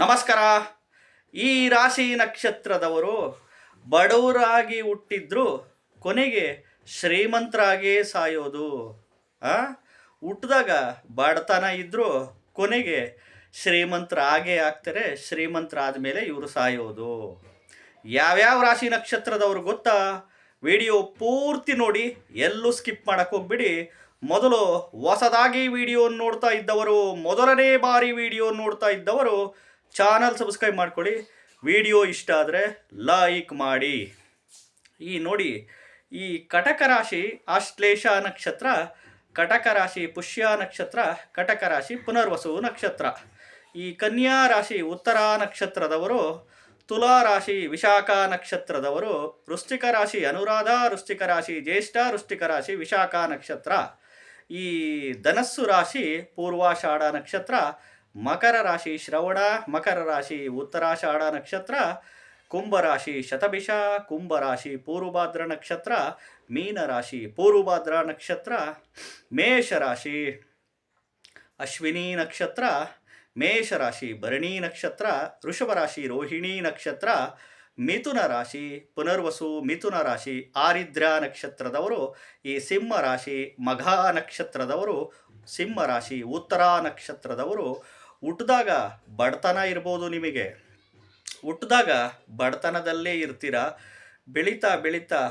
ನಮಸ್ಕಾರ. ಈ ರಾಶಿ ನಕ್ಷತ್ರದವರು ಬಡವರಾಗಿ ಹುಟ್ಟಿದ್ರು ಕೊನೆಗೆ ಶ್ರೀಮಂತರಾಗೇ ಸಾಯೋದು. ಹುಟ್ಟಿದಾಗ ಬಡತನ ಇದ್ದರೂ ಕೊನೆಗೆ ಶ್ರೀಮಂತರಾಗೇ ಆಗ್ತಾರೆ ಶ್ರೀಮಂತರಾದ ಇವರು ಸಾಯೋದು. ಯಾವ್ಯಾವ ರಾಶಿ ನಕ್ಷತ್ರದವರು ಗೊತ್ತಾ? ವಿಡಿಯೋ ಪೂರ್ತಿ ನೋಡಿ, ಎಲ್ಲೂ ಸ್ಕಿಪ್ ಮಾಡಕ್ಕೆ ಹೋಗ್ಬಿಡಿ. ಮೊದಲು ಹೊಸದಾಗಿ ವಿಡಿಯೋ ನೋಡ್ತಾ ಇದ್ದವರು, ಮೊದಲನೇ ಬಾರಿ ವಿಡಿಯೋ ನೋಡ್ತಾ ಇದ್ದವರು ಚಾನಲ್ ಸಬ್ಸ್ಕ್ರೈಬ್ ಮಾಡ್ಕೊಳ್ಳಿ. ವಿಡಿಯೋ ಇಷ್ಟ ಆದರೆ ಲೈಕ್ ಮಾಡಿ. ಈ ನೋಡಿ, ಈ ಕಟಕ ರಾಶಿ ಆಶ್ಲೇಷ ನಕ್ಷತ್ರ, ಕಟಕ ರಾಶಿ ಪುಷ್ಯ ನಕ್ಷತ್ರ, ಕಟಕ ರಾಶಿ ಪುನರ್ವಸು ನಕ್ಷತ್ರ. ಈ ಕನ್ಯಾ ರಾಶಿ ಉತ್ತರ ನಕ್ಷತ್ರದವರು, ತುಲಾ ರಾಶಿ ವಿಶಾಖ ನಕ್ಷತ್ರದವರು, ವೃಶ್ಚಿಕ ರಾಶಿ ಅನುರಾಧ, ವೃಶ್ಚಿಕ ರಾಶಿ ಜ್ಯೇಷ್ಠ, ವೃಶ್ಚಿಕ ರಾಶಿ ವಿಶಾಖ ನಕ್ಷತ್ರ. ಈ ಧನಸ್ಸು ರಾಶಿ ಪೂರ್ವಾಷಾಢ ನಕ್ಷತ್ರ ಮಕರ ರಾಶಿ ಶ್ರವಣ, ಮಕರ ರಾಶಿ ಉತ್ತರಾಷಾಢ ನಕ್ಷತ್ರ ಕುಂಭರಾಶಿ ಶತಭಿಷ ಕುಂಭರಾಶಿ ಪೂರ್ವಭಾದ್ರ ನಕ್ಷತ್ರ ಮೀನರಾಶಿ ಪೂರ್ವಭಾದ್ರ ನಕ್ಷತ್ರ ಮೇಷರಾಶಿ ಅಶ್ವಿನಿ ನಕ್ಷತ್ರ ಮೇಷರಾಶಿ ಭರಣಿ ನಕ್ಷತ್ರ, ವೃಷಭ ರಾಶಿ ರೋಹಿಣಿ ನಕ್ಷತ್ರ ಮಿಥುನ ರಾಶಿ, ಪುನರ್ವಸು ಮಿಥುನ ರಾಶಿ ಆರಿದ್ರ ನಕ್ಷತ್ರದವರು, ಈ ಸಿಂಹ ರಾಶಿ, ಮಘ ನಕ್ಷತ್ರದವರು, ಸಿಂಹ ರಾಶಿ, ಉತ್ತರ ನಕ್ಷತ್ರದವರು ಹುಟ್ಟಿದಾಗ ಬಡತನ ಇರ್ಬೋದು ನಿಮಗೆ. ಹುಟ್ಟಿದಾಗ ಬಡತನದಲ್ಲೇ ಇರ್ತೀರಾ? ಬೆಳೀತಾ ಬೆಳೀತಾ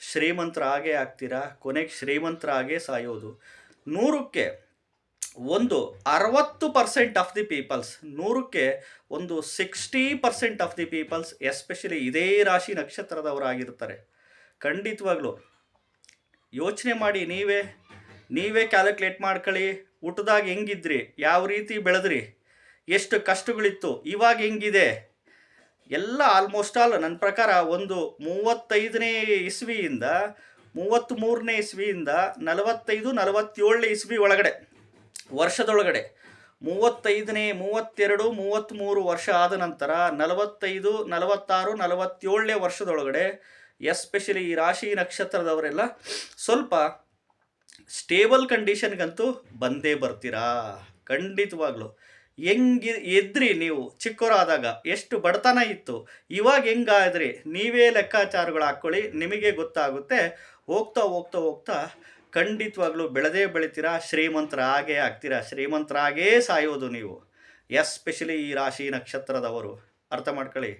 ಶ್ರೀಮಂತರ ಹಾಗೆ ಆಗ್ತೀರಾ? ಕೊನೆಗೆ ಶ್ರೀಮಂತರಾಗೇ ಸಾಯೋದು. ನೂರಕ್ಕೆ ಒಂದು ಅರವತ್ತು ಪರ್ಸೆಂಟ್ ಆಫ್ ದಿ ಪೀಪಲ್ಸ್ ನೂರಕ್ಕೆ ಒಂದು sixty percent of the peoples especially ಇದೇ ರಾಶಿ ನಕ್ಷತ್ರದವರಾಗಿರ್ತಾರೆ ಖಂಡಿತವಾಗ್ಲೂ. ಯೋಚನೆ ಮಾಡಿ, ನೀವೇ ನೀವೇ ಕ್ಯಾಲ್ಕುಲೇಟ್ ಮಾಡ್ಕೊಳ್ಳಿ. ಊಟದಾಗ ಹೆಂಗಿದ್ರಿ? ಯಾವ ರೀತಿ ಬೆಳೆದ್ರಿ? ಎಷ್ಟು ಕಷ್ಟಗಳಿತ್ತು? ಇವಾಗ ಹೆಂಗಿದೆ? ಎಲ್ಲ ಆಲ್ಮೋಸ್ಟ್ ಆಲ್ ನನ್ನ ಪ್ರಕಾರ ಒಂದು ಮೂವತ್ತೈದನೇ ಇಸ್ವಿಯಿಂದ, ಮೂವತ್ತ್ಮೂರನೇ ಇಸ್ವಿಯಿಂದ, ನಲವತ್ತೈದು, ನಲವತ್ತೇಳನೇ ಇಸ್ವಿ ಒಳಗಡೆ. ವರ್ಷದೊಳಗಡೆ ಮೂವತ್ತೈದನೇ, ಮೂವತ್ತೆರಡು, ಮೂವತ್ತ್ಮೂರು ವರ್ಷ ಆದ ನಂತರ ನಲವತ್ತೈದು, ನಲವತ್ತಾರು, ನಲವತ್ತೇಳನೇ ವರ್ಷದೊಳಗಡೆ, ಎಸ್ಪೆಷಲಿ ಈ ರಾಶಿ ನಕ್ಷತ್ರದವರೆಲ್ಲ ಸ್ವಲ್ಪ ಸ್ಟೇಬಲ್ ಕಂಡೀಷನ್ಗಂತೂ ಬಂದೇ ಬರ್ತೀರಾ? ಖಂಡಿತವಾಗ್ಲೂ. ಹೆಂಗಿ, ಎದ್ರಿ ನೀವು ಚಿಕ್ಕವರಾದಾಗ ಎಷ್ಟು ಬಡತನ ಇತ್ತು, ಇವಾಗ ಹೆಂಗಾದ್ರಿ? ನೀವೇ ಲೆಕ್ಕಾಚಾರಗಳು ಹಾಕ್ಕೊಳ್ಳಿ, ನಿಮಗೆ ಗೊತ್ತಾಗುತ್ತೆ. ಹೋಗ್ತಾ ಹೋಗ್ತಾ ಹೋಗ್ತಾ ಖಂಡಿತವಾಗ್ಲೂ ಬೆಳೆದೇ ಬೆಳಿತೀರಾ? ಶ್ರೀಮಂತರಾಗೇ ಆಗ್ತೀರಾ? ಶ್ರೀಮಂತರಾಗೇ ಸಾಯೋದು ನೀವು. ಎಸ್ಪೆಷಲಿ ಈ ರಾಶಿ ನಕ್ಷತ್ರದವರು. ಅರ್ಥ ಮಾಡ್ಕೊಳ್ಳಿ.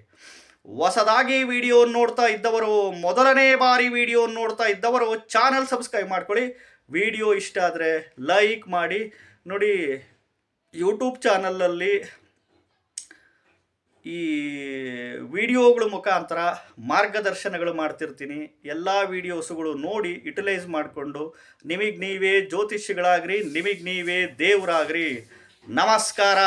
ಹೊಸದಾಗಿ ವಿಡಿಯೋ ನೋಡ್ತಾ ಇದ್ದವರು, ಮೊದಲನೇ ಬಾರಿ ವಿಡಿಯೋ ನೋಡ್ತಾ ಇದ್ದವರು, ಚಾನಲ್ ಸಬ್ಸ್ಕ್ರೈಬ್ ಮಾಡ್ಕೊಳ್ಳಿ. ವಿಡಿಯೋ ಇಷ್ಟ ಆದರೆ ಲೈಕ್ ಮಾಡಿ. ನೋಡಿ, ಯೂಟ್ಯೂಬ್ ಚಾನಲಲ್ಲಿ ಈ ವಿಡಿಯೋಗಳ ಮುಖಾಂತರ ಮಾರ್ಗದರ್ಶನಗಳು ಮಾಡ್ತಿರ್ತೀನಿ. ಎಲ್ಲ ವಿಡಿಯೋಸ್ಗಳು ನೋಡಿ ಯುಟಿಲೈಸ್ ಮಾಡಿಕೊಂಡು ನಿಮಗೆ ನೀವೇ ಜ್ಯೋತಿಷಿಗಳಾಗ್ರಿ ನಿಮಗೆ ನೀವೇ ದೇವರಾಗ್ರಿ. ನಮಸ್ಕಾರ.